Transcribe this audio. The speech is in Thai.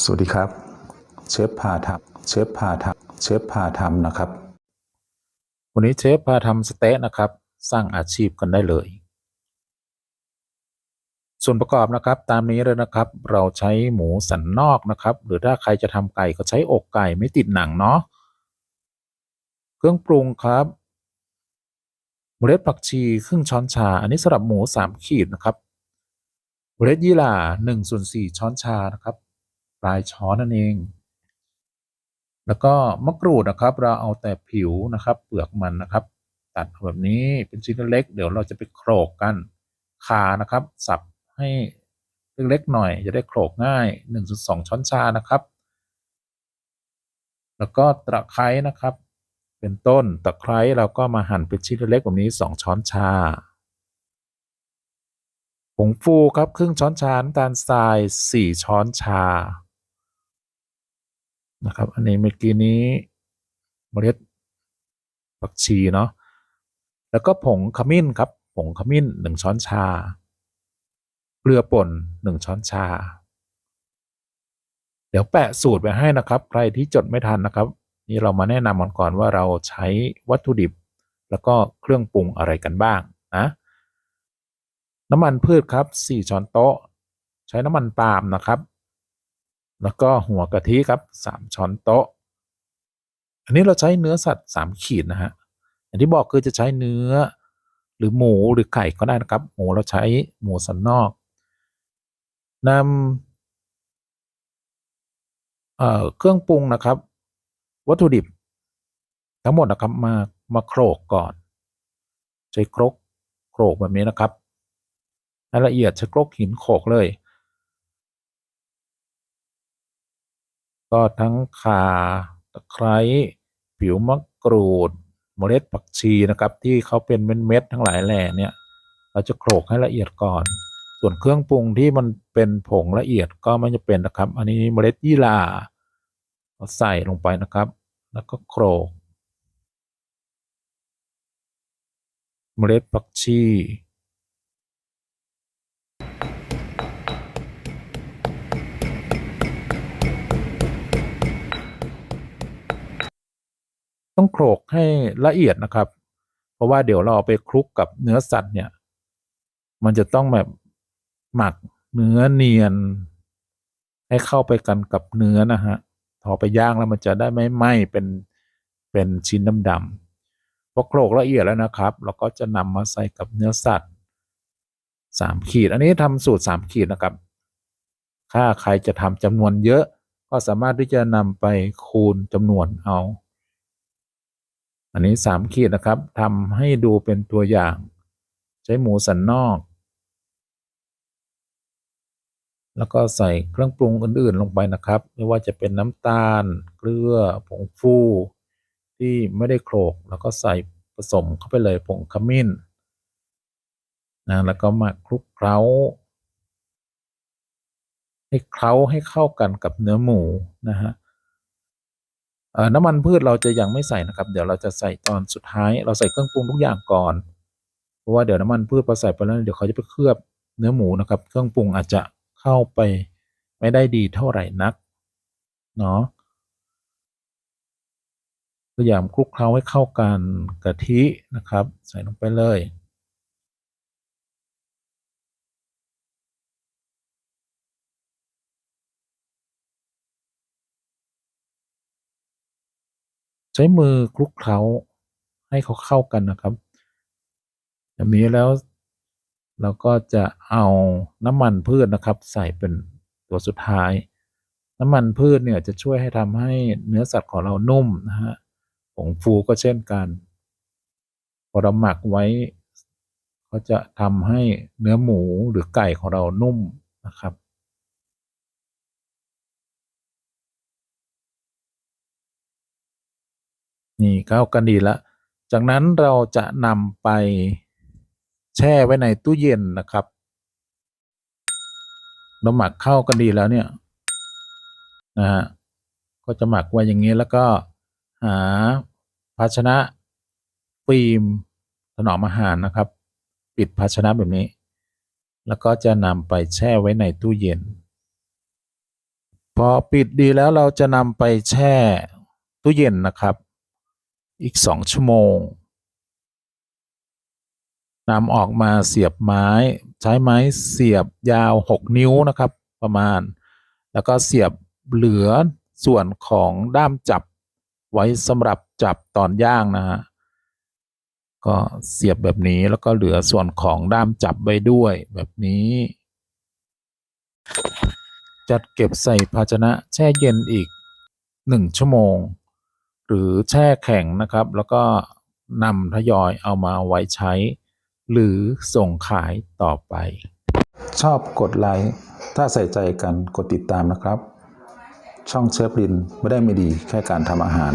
สวัสดีครับ เชฟพาทำเชฟพาทำเชฟพาทำนะครับ วันนี้เชฟพาทำสเต๊ะนะครับ สร้างอาชีพกันได้เลย ส่วนประกอบนะครับตามนี้เลยนะครับ เราใช้หมูสันนอกนะครับ หรือถ้าใครจะทำไก่ก็ใช้อกไก่ไม่ติดหนังเนาะเครื่องปรุงครับเมล็ดผักชีครึ่งช้อนชา อันนี้สำหรับหมูสามขีดนะครับเมล็ดยี่หร่าหนึ่งส่วนสี่ช้อนชานะครับ ปลายช้อนนั่นเอง แล้วก็มะกรูดนะครับ เราเอาแต่ผิวนะครับ เปลือกมันนะครับ ตัดแบบนี้เป็นชิ้นเล็ก เดี๋ยวเราจะไปโขลกกันขานะครับ สับให้เล็กๆหน่อย จะได้โขลกง่าย 1.2 ช้อนชานะครับ แล้วก็ตะไคร้นะครับ เป็นต้นตะไคร้เราก็มาหั่นเป็นชิ้นเล็กแบบนี้ 2 ช้อนชาผงฟูครับครึ่งช้อนชาน้ำตาลทราย 4 ช้อนชา นะครับ อันนี้เมื่อกี้นี้เมล็ดผักชีเนาะแล้วก็ผงขมิ้นครับ ผงขมิ้น1ช้อนชา เกลือป่น1ช้อนชา เดี๋ยวแปะสูตรไว้ให้นะครับ ใครที่จดไม่ทันนะครับ นี่เรามาแนะนำกันก่อนว่าเราใช้วัตถุดิบ แล้วก็เครื่องปรุงอะไรกันบ้างนะน้ำมันพืชครับ 4 ช้อนโต๊ะ ใช้น้ำมันปาล์มนะครับ แล้วก็หัวกะทิครับ 3 ช้อนโต๊ะ อันนี้เราใช้เนื้อสัตว์ 3 ขีดนะฮะอย่างที่บอกคือจะใช้เนื้อ หรือหมูหรือไก่ก็ได้นะครับ หมูเราใช้หมูสันนอกนำเอ่อเครื่องปรุงนะครับ วัตถุดิบ ทั้งหมดนะครับมามาโขลกก่อน ใช้ครกโขลกแบบนี้นะครับให้ละเอียดใช้ครกหินโขกเลย ก็ทั้งข่าตะไคร้ผิวมะกรูด เมล็ดผักชีนะครับ ที่เขาเป็นเม็ดๆทั้งหลายแหล่เนี่ยเราจะโขลกให้ละเอียดก่อน ส่วนเครื่องปรุงที่มันเป็นผงละเอียดก็ไม่จะเป็นนะครับ อันนี้เมล็ดยี่หร่าเราใส่ลงไปนะครับ แล้วก็โขลกเมล็ดผักชี ต้องโขลกให้ละเอียดนะครับ เพราะว่าเดี๋ยวเราเอาไปคลุกกับเนื้อสัตว์เนี่ย มันจะต้องแบบหมักเนื้อเนียน ให้เข้าไปกันกับเนื้อนะฮะพอไปย่างแล้วมันจะได้ไม่ไหม้เป็นเป็นชิ้นดำๆพอโขลกละเอียดแล้วนะครับ เราก็จะนำมาใส่กับเนื้อสัตว์สามขีด อันนี้ทำสูตรสามขีดนะครับถ้าใครจะทำจำนวนเยอะ ก็สามารถที่จะนำไปคูณจำนวนเอา อันนี้สามขีดนะครับทำให้ดูเป็นตัวอย่าง ใช้หมูสันนอก แล้วก็ใส่เครื่องปรุงอื่นๆลงไปนะครับ ไม่ว่าจะเป็นน้ำตาล เกลือ ผงฟู ที่ไม่ได้โขลก แล้วก็ใส่ผสมเข้าไปเลยผงขมิ้นนะแล้วก็มาคลุกเคล้า ให้เคล้าให้เข้ากันกับเนื้อหมูนะฮะ น้ำมันพืชเราจะยังไม่ใส่นะครับ เดี๋ยวเราจะใส่ตอนสุดท้าย เราใส่เครื่องปรุงทุกอย่างก่อน เพราะว่าเดี๋ยวน้ำมันพืชพอใส่ไปแล้วเดี๋ยวเขาจะไปเคลือบเนื้อหมูนะครับ เครื่องปรุงอาจจะเข้าไปไม่ได้ดีเท่าไหร่นักเนาะพยายามคลุกเคล้าให้เข้ากันกะทินะครับ ใส่ลงไปเลย ใช้มือคลุกเคล้าให้เขาเข้ากันนะครับแบบนี้แล้วเราก็จะเอาน้ำมันพืชนะครับ ใส่เป็นตัวสุดท้าย น้ำมันพืชเนี่ยจะช่วยให้ทำให้เนื้อสัตว์ของเรานุ่มนะฮะผงฟูก็เช่นกันพอเราหมักไว้ก็จะทำให้เนื้อหมูหรือไก่ของเรานุ่มนะครับ นี่เข้ากันดีแล้วจากนั้นเราจะนำไปแช่ไว้ในตู้เย็นนะครับเราหมักเข้ากันดีแล้วเนี่ยนะฮะก็จะหมักไว้อย่างนี้แล้วก็หาภาชนะฟิล์มถนอมอาหารนะครับ ปิดภาชนะแบบนี้ แล้วก็จะนำไปแช่ไว้ในตู้เย็น พอปิดดีแล้วเราจะนำไปแช่ตู้เย็นนะครับ อีกสองชั่วโมงนำออกมาเสียบไม้ ใช้ไม้เสียบยาวหกนิ้วนะครับ ประมาณ แล้วก็เสียบเหลือส่วนของด้ามจับไว้สำหรับจับตอนย่างนะฮะก็เสียบแบบนี้แล้วก็เหลือส่วนของด้ามจับไว้ด้วยแบบนี้ จัดเก็บใส่ภาชนะแช่เย็นอีกหนึ่งชั่วโมง หรือแช่แข็งนะครับ แล้วก็นำทยอยเอามาไว้ใช้ หรือส่งขายต่อไป ชอบกดไลค์ถ้าใส่ใจกันกดติดตามนะครับ ช่องเชฟลินไม่ได้ไม่ดีแค่การทำอาหาร